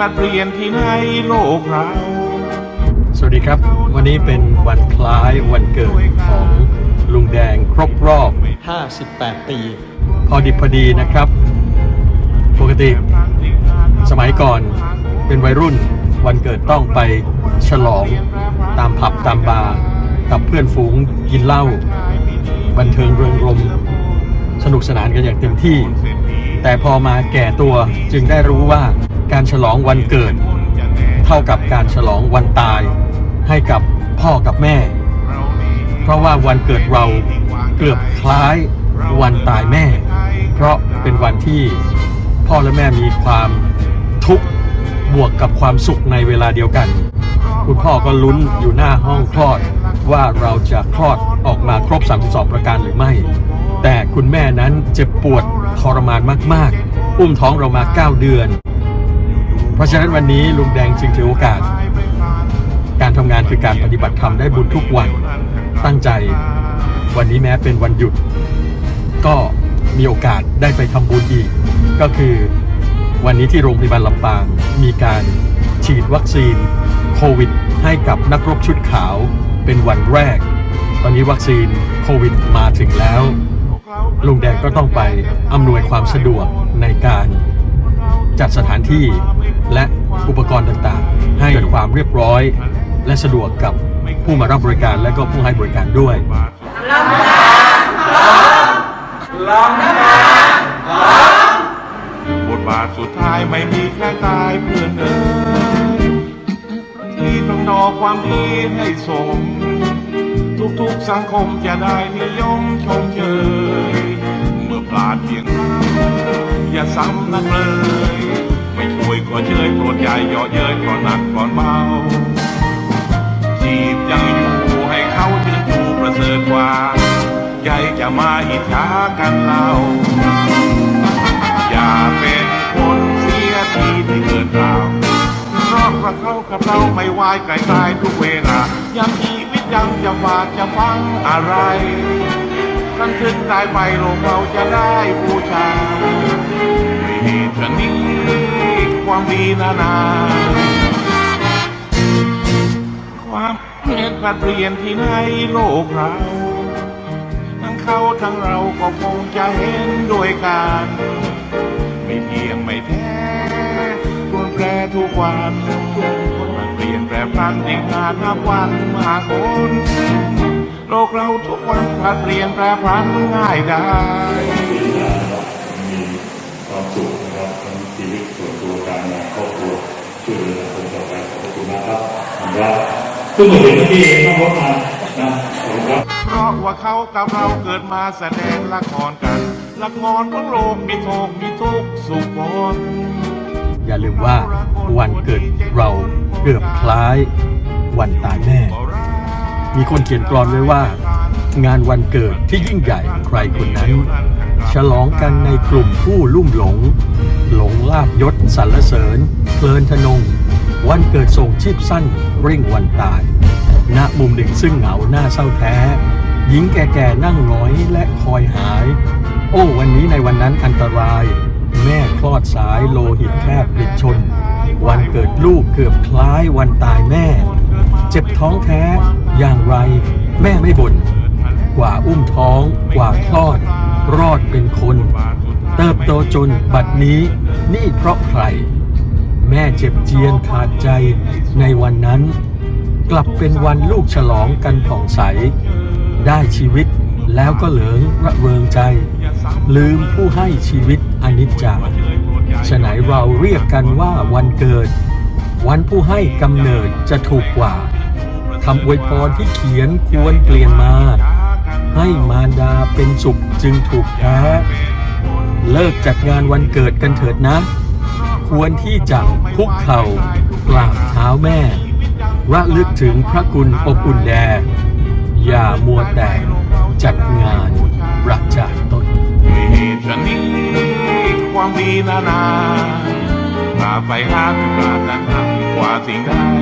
ลัดเปลี่ยนที่ในโลกเราสวัสดีครับ วันนี้เป็นวันคล้ายวันเกิดของลุงแดงครบรอบ 58 ปี พอดิบพอดีนะครับ ปกติสมัยก่อนเป็นวัยรุ่นวันเกิดต้องไปฉลองตามผับตามบาร์กับเพื่อนฝูงกินเหล้าบันเทิงเริงรมย์สนุกสนานกันอย่างเต็มที่ แต่พอมาแก่ตัวจึงได้รู้ว่า การฉลองวันเกิด เท่ากับการฉลองวันตาย ให้กับพ่อกับแม่ เพราะว่าวันเกิดเราเกือบคล้ายวันตายแม่ เพราะเป็นวันที่พ่อและแม่มีความทุกข์บวกกับความสุขในเวลาเดียวกัน คุณพ่อก็ลุ้นอยู่หน้าห้องคลอดว่าเราจะคลอดออกมาครบ 32 ประการหรือไม่ แต่คุณแม่นั้นเจ็บปวดทรมานมาก ๆ อุ้มท้องเรามา 9 เดือน เพราะฉะนั้นวันนี้ลุงแดงจึงถือโอกาส การทำงานคือการปฏิบัติธรรมได้บุญทุกวัน ตั้งใจวันนี้แม้เป็นวันหยุด ก็มีโอกาสได้ไปทำบุญอีก ก็คือวันนี้ที่โรงพยาบาลลำปางมีการฉีดวัคซีนโควิด ให้กับนักรบชุดขาวเป็นวันแรก ตอนนี้วัคซีนโควิดมาถึงแล้วลุงแดงก็ต้องไปอำนวยความสะดวกในการ จัดสถานที่และอุปกรณ์ต่างๆ ให้เกิดความเรียบร้อย และสะดวกกับผู้มารับบริการและก็ผู้ให้บริการด้วยบทบาทสุดท้ายไม่มีแค่ตายเพื่อนเอ๋ยที่ต้องดอความดีให้สม ทุกๆสังคมจะได้นิยมชมเชย ซ้ำนักเลย ไม่ช่วยก็เชยโปรดใหญ่ย่อเย้ยเพราะหนักเพราะเบาจีบยังอยู่ให้เขาชื่นชูประเสริฐกว่าใหญ่จะมาอิจฉากันเล่า อย่าเป็นคนเสียทีที่เกิดเราเพราะว่าเขากับเราไม่วายไกลตายทุกเวลายังชีวิตยังจะฝากจะฟังอะไร กันถึงตายไปโลกเราจะได้บูชาด้วยเหตุชนนี้ความดีนานา ความเปลี่ยนแปลเปลี่ยนที่ในโลกเรา ทั้งเขาทั้งเราก็คงจะเห็นด้วยกัน ไม่เที่ยงไม่แท้ควรแปรทุกวันคนมันเปลี่ยนแปรพันอีกนานนับวันมาคน ลกเราทุกวันพลัดเปลี่ยนแปรพลันง่ายได้ปีหน้านะครับมีความสุขนะครับทั้งชีวิตส่วนตัวการงานครอบครัวช่วยเหลือคมต่อไปขอบคุณมากครับผมครับเพิ่งมาเห็นเมื่อกี้เองนั่งรถมานะขอบคุณครับเพราะว่าเขากับเราเกิดมาแสดงละครกันละครของโลกมีโทกมีทุกสุขผลอย่าลืมว่าวันเกิดเราเกือบคล้ายวันตายแม่ มีคนเขียนกรอนไว้ว่า งานวันเกิดที่ยิ่งใหญ่ใครคนนั้น ฉลองกันในกลุ่มผู้ลุ่มหลง หลงลาบยศสรรเสริญ เพลินทนง วันเกิดส่งชีพสั้นเร่งวันตาย ณมุมหนึ่งซึ่งเหงาหน้าเศร้าแท้ หญิงแก่ๆนั่งหงอยและคอยหาย โอ้วันนี้ในวันนั้นอันตราย แม่คลอดสายโลหิตแทบปลิดชน วันเกิดลูกเกือบคล้ายวันตายแม่ เจ็บท้องแท้ อย่างไร แม่ไม่บ่น กว่าอุ้มท้อง กว่าคลอด รอดเป็นคน เติบโตจนบัดนี้ นี่เพราะใคร แม่เจ็บเจียนขาดใจในวันนั้น กลับเป็นวันลูกฉลองกันผ่องใส ได้ชีวิตแล้วก็เหลิงระเริงใจ ลืมผู้ให้ชีวิตอนิจจาฉะไหนเราเรียกกันว่าวันเกิด วันผู้ให้กำเนิดจะถูกกว่าคำอวยพรที่เขียนควรเปลี่ยนมา ให้มารดาเป็นสุขจึงถูกแท้เลิกจัดงานวันเกิดกันเถิดนะ ควรที่จะคุกเข่ากราบเท้าแม่ระลึกถึงพระคุณอบอุ่นแดอย่ามัวแต่จัดงานรักจากตนเหตุชนนี้ความดีนานา พาไปหาถึงปราดนั้นาดีกว่าสิ่งใด